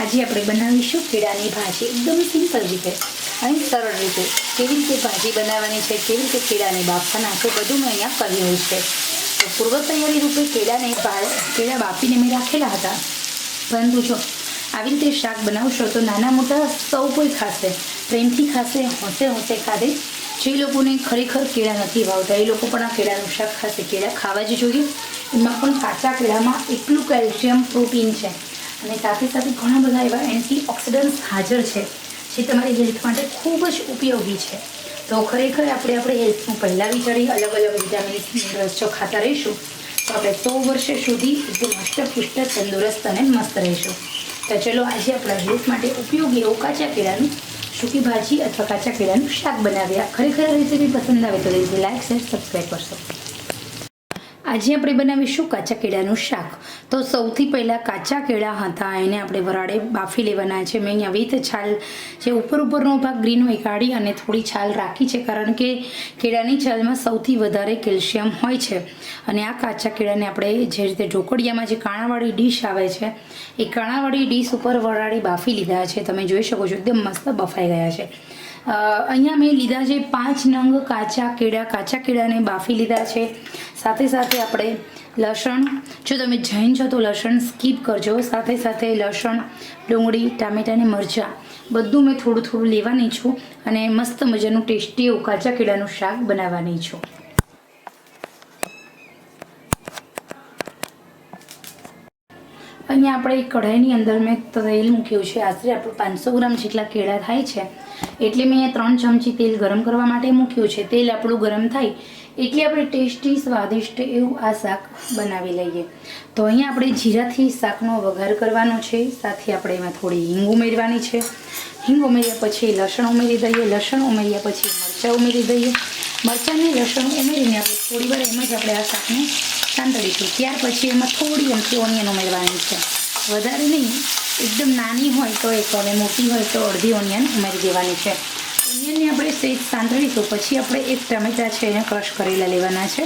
આજે આપણે બનાવીશું કેળાની ભાજી. એકદમ સિમ્પલ રીતે અને સરળ રીતે કેવી રીતે ભાજી બનાવવાની છે, કેવી રીતે કેળાને બાફવાના છે બધું મેં અહીંયા કર્યું છે. તો પૂર્વ તૈયારી રૂપે કેળાને કેળા બાફીને મેં રાખેલા હતા. પરંતુ જો આવી રીતે શાક બનાવશો તો નાના મોટા સૌ કોઈ ખાશે. પ્રેમથી ખાશે, હોંશે હોંશે ખાધે. જે લોકોને ખરેખર કેળા નથી ભાવતા, એ લોકો પણ આ કેળાનું શાક ખાશે. કેળા ખાવા જ જોઈએ. એમાં પણ કાચા કેળામાં એટલું કેલ્શિયમ પ્રોટીન છે. અને સાથે સાથે ઘણા બધા એવા એન્ટી ઓક્સિડન્ટ્સ હાજર છે, જે તમારી હેલ્થ માટે ખૂબ જ ઉપયોગી છે. તો ખરેખર આપણે આપણે હેલ્થનું પહેલાં વિચારી અલગ અલગ વિટામિન્સ, મિનરલ્સ ખાતા રહીશું, તો આપણે સો વર્ષ સુધી એકદમ હષ્ટપુષ્ટ તંદુરસ્ત અને મસ્ત રહીશું. તો ચલો આજે આપણા હેલ્થ માટે ઉપયોગી એવું કાચા કેળાનું સૂકી ભાજી અથવા કાચા કેળાનું શાક બનાવ્યા ખરેખર રેસીપી પસંદ આવે તો રેસીપી લાઈક શેર સબસ્ક્રાઈબ કરશો. આજે આપણે બનાવીશું કાચા કેળાનું શાક. તો સૌથી પહેલાં કાચા કેળા હતા. એને આપણે વરાળે બાફી લેવાના છે. મેં અહીંયા વિથ છાલ જે ઉપર ઉપરનો ભાગ ગ્રીન હોય કાઢી અને થોડી છાલ રાખી છે, કારણ કે કેળાની છાલમાં સૌથી વધારે કેલ્શિયમ હોય છે. અને આ કાચા કેળાને આપણે જે રીતે ઢોકળિયામાં જે કાણાવાળી ડીશ આવે છે, એ કાણાવાળી ડીશ ઉપર વરાળે બાફી લીધા છે. તમે જોઈ શકો છો, એકદમ મસ્ત બફાઈ ગયા છે. અહીંયા મેં લીધા છે પાંચ નંગ કાચા કેળા. કાચા કેળાને બાફી લીધા છે. સાથે સાથે આપણે લસણ. જો તમે જૈન છો તો લસણ સ્કીપ કરજો. સાથે સાથે લસણ, ડુંગળી, ટામેટાં અને મરચાં. બધું મેં થોડું થોડું લેવાની છું અને મસ્ત મજાનું ટેસ્ટી એવું કાચા કેળાનું શાક બનાવવાની છું. અહીંયા આપણે કઢાઈની અંદર મેં તેલ મૂક્યું છે. આશરે આપણું પાંચસો ગ્રામ જેટલા કેળા થાય છે. એટલે મેં ત્રણ ચમચી તેલ ગરમ કરવા માટે મૂક્યું છે. તેલ આપણું ગરમ થાય એટલે આપણે ટેસ્ટી, સ્વાદિષ્ટ એવું આ શાક બનાવી લઈએ. તો અહીંયા આપણે જીરાથી શાકનો વઘાર કરવાનો છે. સાથે આપણે એમાં થોડી હિંગ ઉમેરવાની છે. હિંગ ઉમેર્યા પછી લસણ ઉમેરી દઈએ. લસણ ઉમેર્યા પછી મરચાં ઉમેરી દઈએ. મરચાંને લસણ ઉમેરીને આપણે થોડી વાર એમ જ આપણે આ શાકને સાંતળીશું. ત્યાર પછી એમાં થોડી અમથી ઓનિયન ઉમેરવાની છે. વધારે નહીં, એકદમ નાની હોય તો એક અને મોટી હોય તો અડધી ઓનિયન ઉમેરી દેવાની છે. ઓનિયનને આપણે સહેજ સાંતળીશું પછી આપણે એક ટમેટા છે એને ક્રશ કરેલા લેવાના છે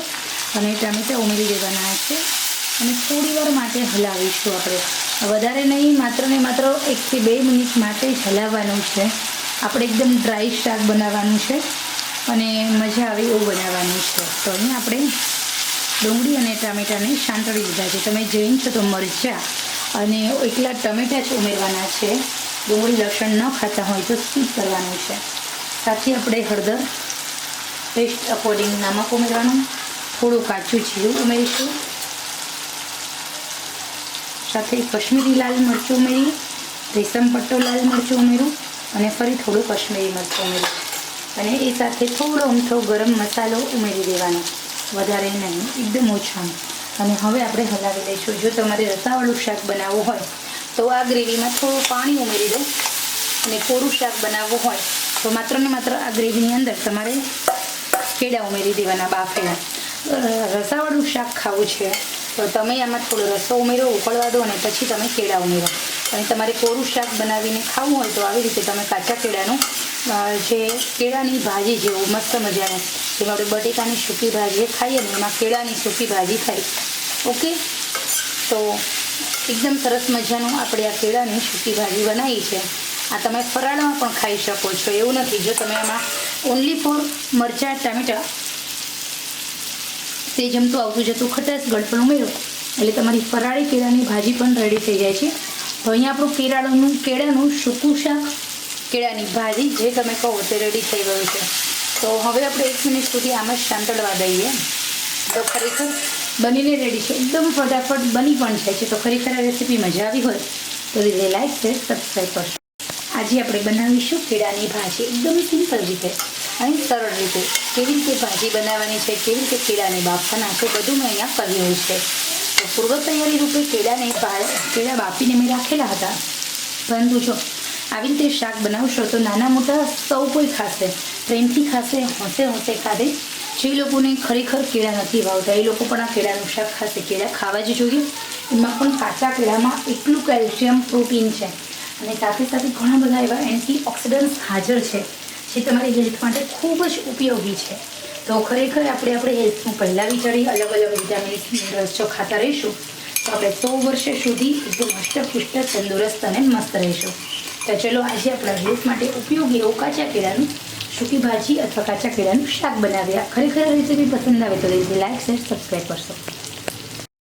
અને ટમેટા ઉમેરી દેવાના છે અને થોડી વાર માટે હલાવીશું આપણે. વધારે નહીં, માત્ર ને માત્ર એકથી બે મિનિટ માટે જ હલાવવાનું છે. આપણે એકદમ ડ્રાય શાક બનાવવાનું છે અને મજા આવે એવું બનાવવાનું છે. તો અહીંયા આપણે ડુંગળી અને ટામેટાને સાંતળી દીધા છે. તમે જૈન છો તો મરચાં અને એકલા ટમેટાં જ ઉમેરવાના છે. ડુંગળી લસણ ન ખાતા હોય તો સ્કીપ કરવાનું છે. સાથે આપણે હળદર પેસ્ટ અકોર્ડિંગ નમક ઉમેરવાનું થોડું કાચું જીરું ઉમેરીશું. સાથે કશ્મીરી લાલ મરચું ઉમેરી, રેશમ પટ્ટો લાલ મરચું ઉમેરું અને ફરી થોડું કશ્મીરી મરચું ઉમેરું. અને એ સાથે થોડો અમથો ગરમ મસાલો ઉમેરી દેવાનો. વધારે નહીં, એકદમ ઓછો. અને હવે આપણે હલાવી લઈશું. જો તમારે રસાવાળું શાક બનાવવું હોય, તો આ ગ્રેવીમાં થોડું પાણી ઉમેરી દો. અને કોરું શાક બનાવવું હોય તો માત્ર ને માત્ર આ ગ્રેવીની અંદર તમારે કેળા ઉમેરી દેવાના બાફેલા રસાવાળું શાક ખાવું છે. તો તમે આમાં થોડો રસો ઉમેરો, ઉકળવા દો અને પછી તમે કેળા ઉમેરો. અને તમારે કોરું શાક બનાવીને ખાવું હોય તો આવી રીતે તમે કાચા કેળાનું જે કેળાની ભાજી જેવું મસ્ત મજાનું, જેમાં આપણે બટેકાની સૂકી ભાજી ખાઈએ ને, એમાં કેળાની સૂકી ભાજી ખાઈ ઓકે? તો એકદમ સરસ મજાનું આપણે આ કેળાની સૂકી ભાજી બનાવી છે. આ તમે ફરાળમાં પણ ખાઈ શકો છો, એવું નથી. જો તમે આમાં ઓનલી ફોર મરચાં, ટામેટાં, તે જમતું આવતું જતું ખટાશ, ગળપણ ઉમેરો. એટલે તમારી ફરાળી કેળાની ભાજી પણ રેડી થઈ જાય છે. તો અહીંયા આપણું કેળાનું કેળાનું સૂકું શાક, કેળાની ભાજી, જે તમે કહો તે રેડી થઈ ગયું છે. તો હવે આપણે એક મિનિટ સુધી આમ જ શાંતળવા દઈએ. તો ખરેખર બનીને રેડી છે. એકદમ ફટાફટ બની પણ જાય છે. તો ખરેખર આ રેસીપી મજા આવી હોય તો રીતે લાઈક શેર સબસ્ક્રાઈબ કરશો. આજે આપણે બનાવીશું કેળાની ભાજી. એકદમ સિમ્પલ રીતે અને સરળ રીતે કેવી રીતે ભાજી બનાવવાની છે, કેવી રીતે કેળાને બાફવાના છે, બધું મેં અહીંયા કર્યું છે. તો પૂર્વ તૈયારી રૂપે કેળાને કેળા બાફીને મેં રાખેલા હતા. પરંતુ જો આવી રીતે શાક બનાવશો તો નાના મોટા સૌ કોઈ ખાશે. પ્રેમથી ખાશે, હોંશે હોંશે ખાધે. જે લોકોને ખરેખર કેળા નથી ભાવતા, એ લોકો પણ આ કેળાનું શાક ખાશે. કેળા ખાવા જ જોઈએ. એમાં પણ કાચા કેળામાં એટલું કેલ્શિયમ પ્રોટીન છે. અને સાથે સાથે ઘણા બધા એવા એન્ટી ઓક્સિડન્ટ્સ હાજર છે, જે તમારી હેલ્થ માટે ખૂબ જ ઉપયોગી છે. તો ખરેખર આપણે આપણે હેલ્થનું પહેલાં વિચારી અલગ અલગ વિટામિન્સ, મિનરલ્સ જો ખાતા રહીશું, તો આપણે સો વર્ષ સુધી એકદમ હષ્ટપુષ્ટ તંદુરસ્ત અને મસ્ત રહીશું. તો ચલો આજે આપણા હેલ્થ માટે ઉપયોગી એવું કાચા કેળાનું સૂકી ભાજી અથવા કાચા કેળાનું શાક બનાવ્યા ખરેખર રેસીપી પસંદ આવે તો લાઈક, શેર સબસ્ક્રાઈબ કરશો.